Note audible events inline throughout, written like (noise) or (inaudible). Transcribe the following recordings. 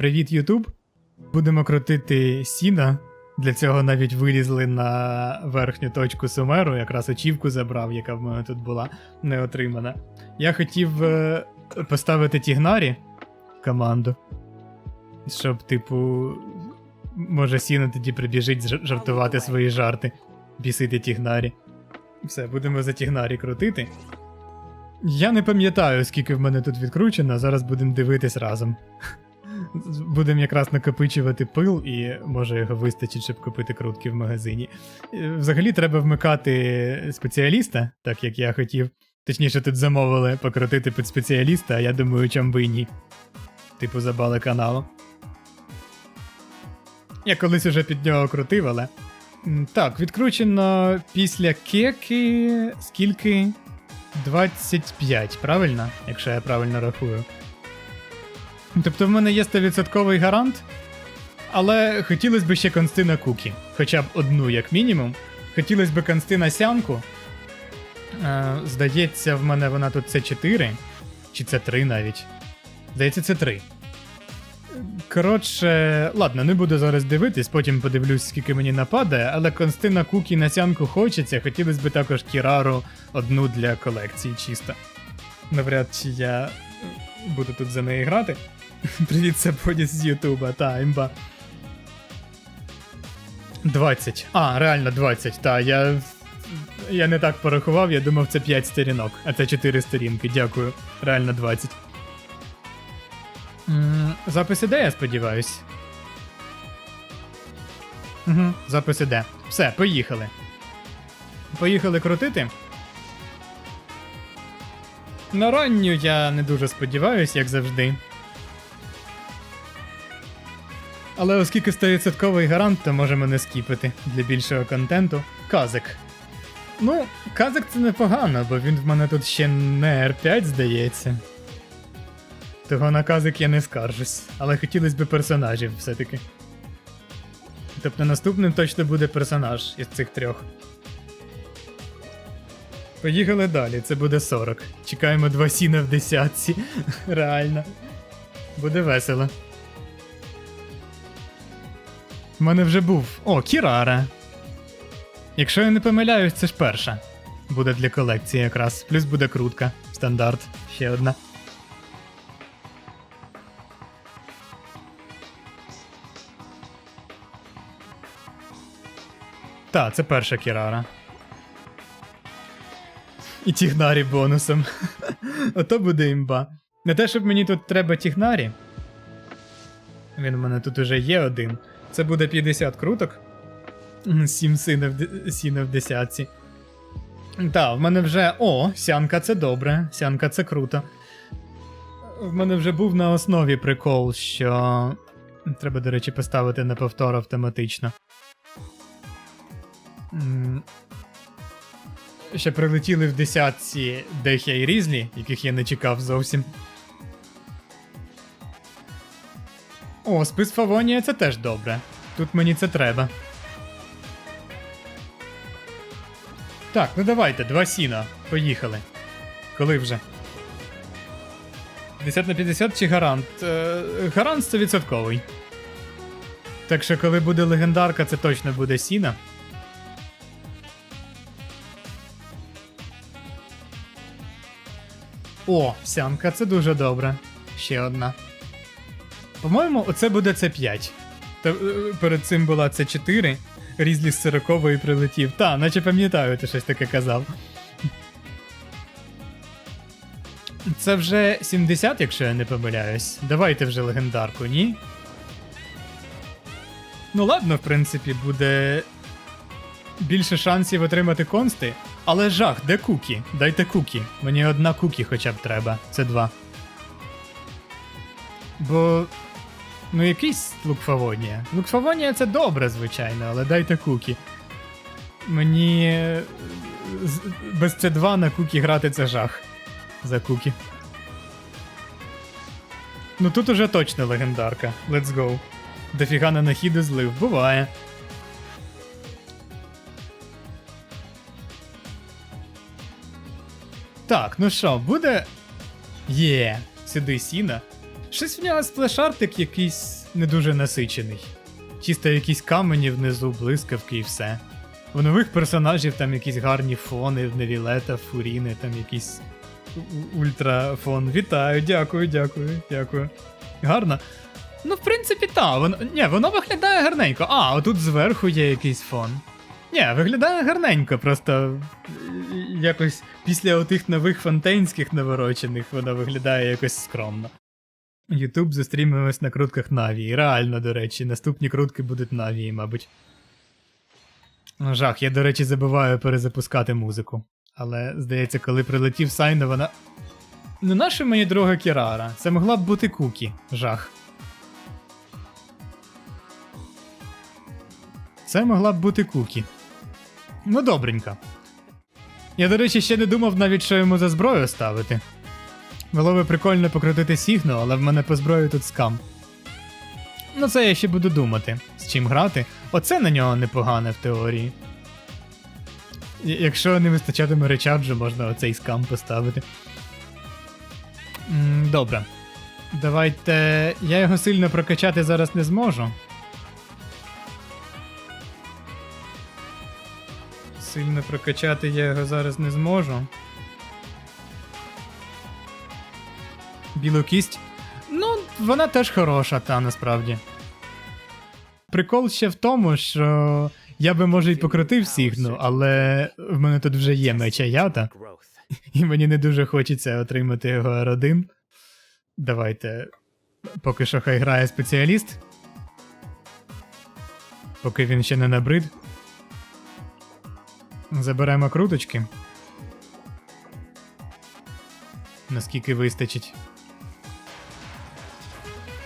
Привіт, Ютуб. Будемо крутити сіна. Для цього навіть вилізли на верхню точку сумеру, якраз очівку забрав, яка в мене тут була не отримана. Я хотів е, поставити Тігнарі команду. Щоб, типу, може, сіно тоді прибіжить жартувати свої жарти, бісити Тігнарі. Все, будемо за Тігнарі крутити. Я не пам'ятаю, скільки в мене тут відкручено, зараз будемо дивитись разом. Будемо якраз накопичувати пил, і може його вистачить, щоб купити крутки в магазині. Е, Взагалі треба вмикати спеціаліста, так як я хотів. Точніше, тут замовили покрутити під спеціаліста, а я думаю, чом би ні. Типу забали каналу. Я колись уже під нього крутив, але. Так, відкручено після кеки. Скільки? 25, правильно? Якщо я правильно рахую. Тобто в мене є 100% гарант, але хотілося б ще консти на кукі. Хоча б одну, як мінімум. Хотілося б консти на сянку. Е, здається, в мене вона тут це 4. Чи це 3 навіть. Здається, це 3. Коротше, ладно, не буду зараз дивитись, потім подивлюсь, скільки мені нападає, але консти на кукі на сянку хочеться. Хотілося б також кірару одну для колекції чисто. Навряд чи я буду тут за неї грати. (laughs) Привіт, це Бодіс з Ютуба, та, імба. 20. А, реально 20, та, я. Я не так порахував, я думав, це 5 сторінок, а це 4 сторінки, дякую. Реально 20. М, Запис іде, я сподіваюсь. Угу, запис іде. Все, поїхали. Поїхали крутити. На ранню я не дуже сподіваюсь, як завжди. Але оскільки 100% гарант, то можемо не скіпити для більшого контенту. Казик. Ну, казик це непогано, бо він в мене тут ще не R5, здається. Того на казик я не скаржусь, але хотілося б персонажів все-таки. Тобто наступним точно буде персонаж із цих трьох. Поїхали далі, це буде 40. Чекаємо два сіна в десятці. (laughs) Реально. Буде весело. У мене вже був. О, Кірара. Якщо я не помиляюсь, це ж перша. Буде для колекції якраз. Плюс буде крутка. Стандарт. Ще одна. Та, це перша Кірара. І Тігнарі бонусом. (laughs) Ото буде імба. Не те, щоб мені тут треба Тігнарі. Він у мене тут уже є один. Це буде 50 круток. 7 сіна в, десятці. Так, в мене вже. О, сянка це добре. Сянка це круто. В мене вже був на основі прикол, що. Треба, до речі, поставити на повтор автоматично. Ще прилетіли в десятці Дехя і Різлі, яких я не чекав зовсім. О, спис Фавонія це теж добре. Тут мені це треба. Так, ну давайте, два сіна. Поїхали. Коли вже? 50 на 50 чи гарант? Е, гарант 100%. Так що, коли буде легендарка, це точно буде сіна. О, сянка, це дуже добре. Ще одна. По-моєму, оце буде це 5. Та, е, перед цим була це 4. Різлі з 40 прилетів. Та, наче пам'ятаю, ти щось таке казав. Це вже 70, якщо я не помиляюсь. Давайте вже легендарку, ні? Ну ладно, в принципі, буде більше шансів отримати консти. Але жах, де кукі? Дайте кукі. Мені одна кукі хоча б треба. Це два. Бо. Ну, якийсь лукфавонія. Лукфавонія це добре, звичайно, але дайте кукі. Мені. е, Без C2 на кукі грати це жах. За кукі. Ну тут уже точно легендарка. Let's go. Дофіга на нахіду злив. Буває. Так, ну що, буде. Є, сюди сіна. Щось в нього сплешартик якийсь не дуже насичений. Чисто якісь камені внизу, блискавки і все. У нових персонажів там якісь гарні фони, в Невілета, Фуріни, там якийсь ультрафон. Вітаю, дякую, дякую, дякую. Гарно. Ну, в принципі, так. Воно, ні, воно виглядає гарненько. А, отут зверху є якийсь фон. Ні, виглядає гарненько, просто е, якось після отих нових фонтейнських наворочених воно виглядає якось скромно. Ютуб зустрімемось на крутках Навії. Реально, до речі, наступні крутки будуть Навії, мабуть. Ну, Жах, я, до речі, забуваю перезапускати музику. Але, здається, коли прилетів Сайно, вона. Не наша мені друга Кірара. Це могла б бути Кукі. Жах. Це могла б бути Кукі. Ну, добренько. Я, до речі, ще не думав навіть, що йому за зброю ставити. Було би прикольно покрутити Сігну, але в мене по зброї тут скам. Ну, це я ще буду думати, з чим грати. Оце на нього непогане в теорії. Якщо не вистачатиме речарджу, можна оцей скам поставити. Добре. Давайте. Я його сильно прокачати зараз не зможу. Сильно прокачати я його зараз не зможу. Білу кість. Ну, вона теж хороша, та насправді. Прикол ще в тому, що я би може й покрутив Сігну, але в мене тут вже є меча ята, (laughs) і мені не дуже хочеться отримати його R1. Давайте. Поки що хай грає спеціаліст. Поки він ще не набрид. Заберемо круточки. Наскільки вистачить.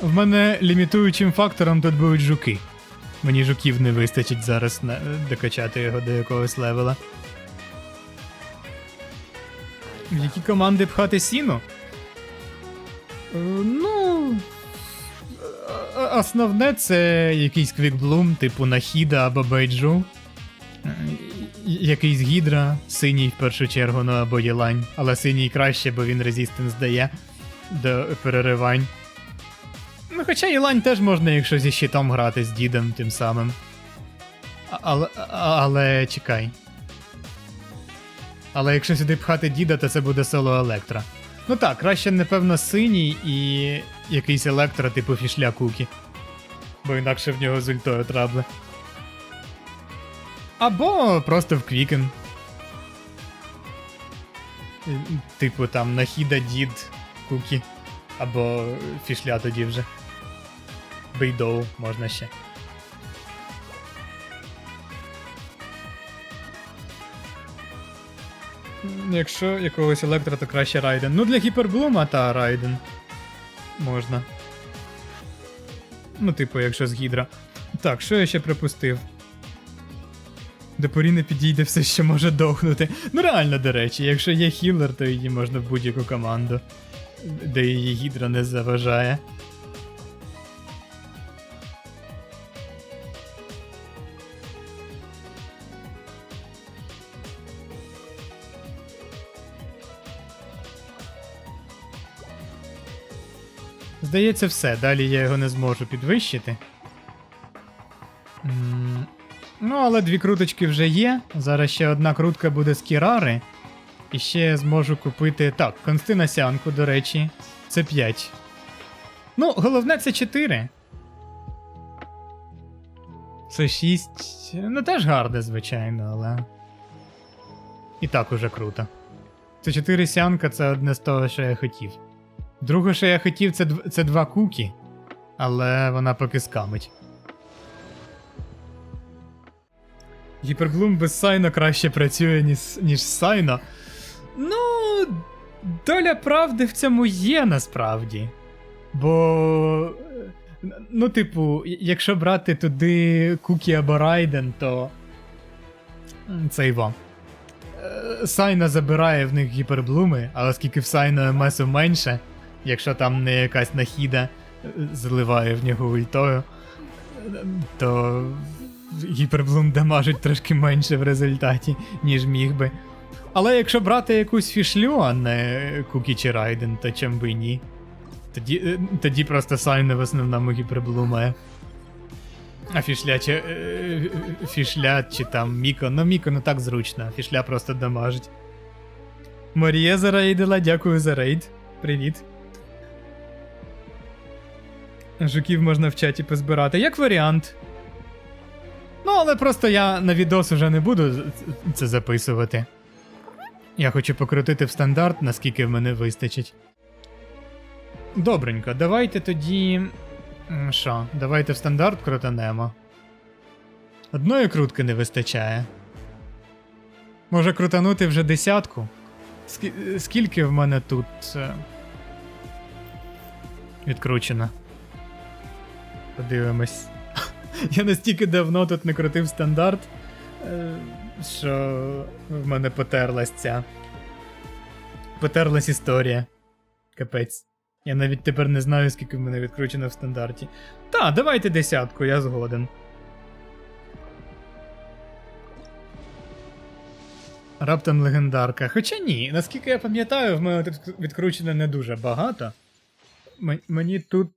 В мене лімітуючим фактором тут будуть жуки. Мені жуків не вистачить зараз на, докачати його до якогось левела. В які команди пхати сіну? Е, Ну. е, Основне це якийсь квікблум, типу Нахіда або Бейджу. Е, Якийсь гідра, синій в першу чергу, ну або Єлань. Але синій краще, бо він резистенс дає до переривань. Ну, хоча Єлань теж можна, якщо зі щитом грати з дідом тим самим. Але, але чекай. Але якщо сюди пхати діда, то це буде соло електро. Ну так, краще, напевно, синій і якийсь електро, типу фішля Кукі. Бо інакше в нього з ультою трабли. Або просто в Квікен. Типу там Нахіда дід Кукі. Або фішля тоді вже. Бейдоу можна ще. Якщо якогось електро, то краще Райден. Ну для гіперблума та Райден. Можна. Ну, типу, якщо з гідра. Так, що я ще припустив? До не підійде все, що може дохнути. Ну реально, до речі, якщо є хілер, то її можна в будь-яку команду, де її гідра не заважає. Здається, все. Далі я його не зможу підвищити. Ну, але дві круточки вже є. Зараз ще одна крутка буде з Кірари. І ще я зможу купити. Так, Констина Сянку, до речі. Це 5. Ну, головне, це 4. Це 6. Ну, теж гарне, звичайно, але. І так уже круто. Це 4 сянка це одне з того, що я хотів. Друге, що я хотів, це, це два кукі, але вона поки скамить. Гіперблум без Сайно краще працює, ніж, ніж Сайно. Ну, доля правди в цьому є насправді. Бо. Ну, типу, якщо брати туди Кукі або Райден, то. Це його. Е, Сайна забирає в них гіперблуми, а оскільки в Сайна месу менше, якщо там не якась нахіда е, заливає в нього ультою, то гіперблум дамажить трошки менше в результаті, ніж міг би. Але якщо брати якусь фішлю, а не Кукі чи Райден, то чим би ні. Тоді, е, тоді просто Сайна в основному гіперблу має. А фішля чи. е, Фішля чи там Міко. Ну Міко не так зручно, фішля просто дамажить. Марія зарейдила, дякую за рейд. Привіт. Жуків можна в чаті позбирати. Як варіант. Ну, але просто я на відос уже не буду це записувати. Я хочу покрутити в стандарт, наскільки в мене вистачить. Добренько, давайте тоді. Що, давайте в стандарт крутанемо. Одної крутки не вистачає. Може крутанути вже десятку? Скі- Скільки в мене тут. е, Відкручено. Подивимось. (laughs) Я настільки давно тут не крутив стандарт, е, що в мене потерлась ця. Потерлась історія. Капець. Я навіть тепер не знаю, скільки в мене відкручено в стандарті. Та, давайте десятку, я згоден. Раптом легендарка. Хоча ні, наскільки я пам'ятаю, в мене тут відкручено не дуже багато. Мені тут.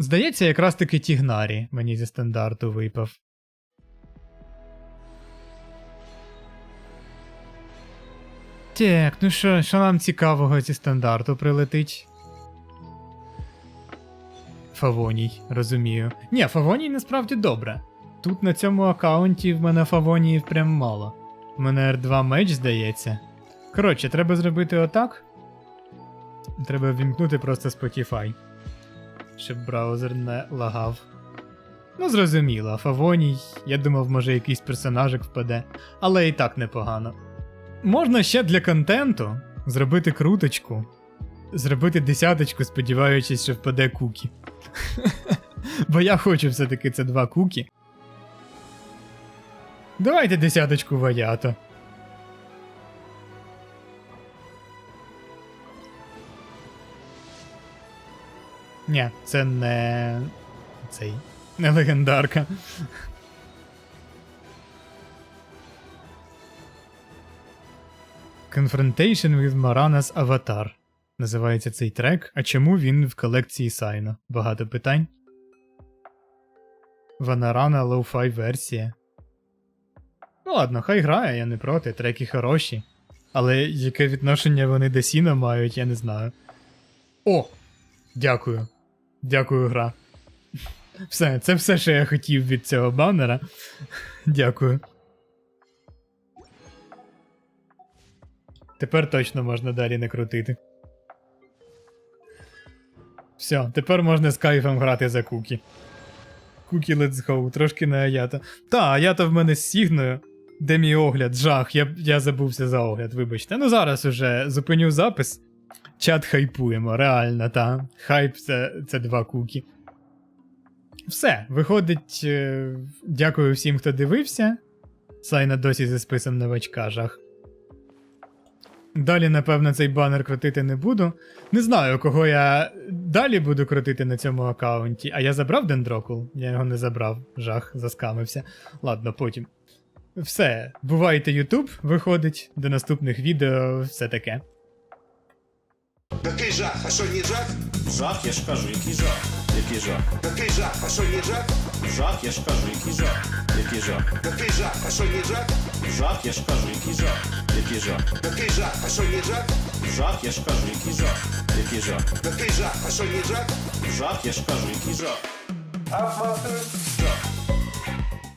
Здається, якраз таки Тігнарі мені зі стандарту випав. Так, ну що, що нам цікавого зі стандарту прилетить? Фавоній, розумію. Ні, Фавоній насправді добре. Тут на цьому аккаунті в мене Фавоніїв прям мало. В мене R2 меч, здається. Коротше, треба зробити отак. Треба вімкнути просто Spotify. Щоб браузер не лагав. Ну, зрозуміло, Фавоній, я думав, може якийсь персонажик впаде, але і так непогано. Можна ще для контенту зробити круточку, зробити десяточку, сподіваючись, що впаде кукі. (laughs) Бо я хочу все-таки це два кукі. Давайте десяточку ваято. Ні, це не. цей. Не легендарка. Confrontation with Marana's Avatar. Називається цей трек. А чому він в колекції Сайна? Багато питань. Ванарана лоу-фай версія. Ну ладно, хай грає, я не проти, треки хороші. Але яке відношення вони до Сіна мають, я не знаю. О! Дякую. Дякую, гра. Все, це все, що я хотів від цього банера. Дякую. Тепер точно можна далі не крутити. Все, тепер можна з кайфом грати за кукі. Кукі let's go, трошки на Аята. Та, Аята в мене з Сігною. Де мій огляд? Жах, я, я забувся за огляд, вибачте. Ну зараз уже зупиню запис. Чат хайпуємо, реально, та. Хайп це, це два кукі. Все, виходить, е, дякую всім, хто дивився. Сайна досі зі списом новачка, жах. Далі, напевно, цей банер крутити не буду. Не знаю, кого я далі буду крутити на цьому аккаунті. А я забрав дендрокул? Я його не забрав. Жах, заскамився. Ладно, потім. Все, бувайте Ютуб, виходить. До наступних відео, все таке. Какий жах? А що не жах? Жах, я ж кажу, який жах, який жах. Какий жах? А що не жах? Жах, я ж кажу, який жах, який жах. Какий жах? А що не жах? Жах, я ж кажу, який жах, який жах. Какий жах? А що не жах? Жах, я ж кажу, який жах, який жах. Какий жах? А що не жах? Жах, я ж кажу, який жах. Обматываю.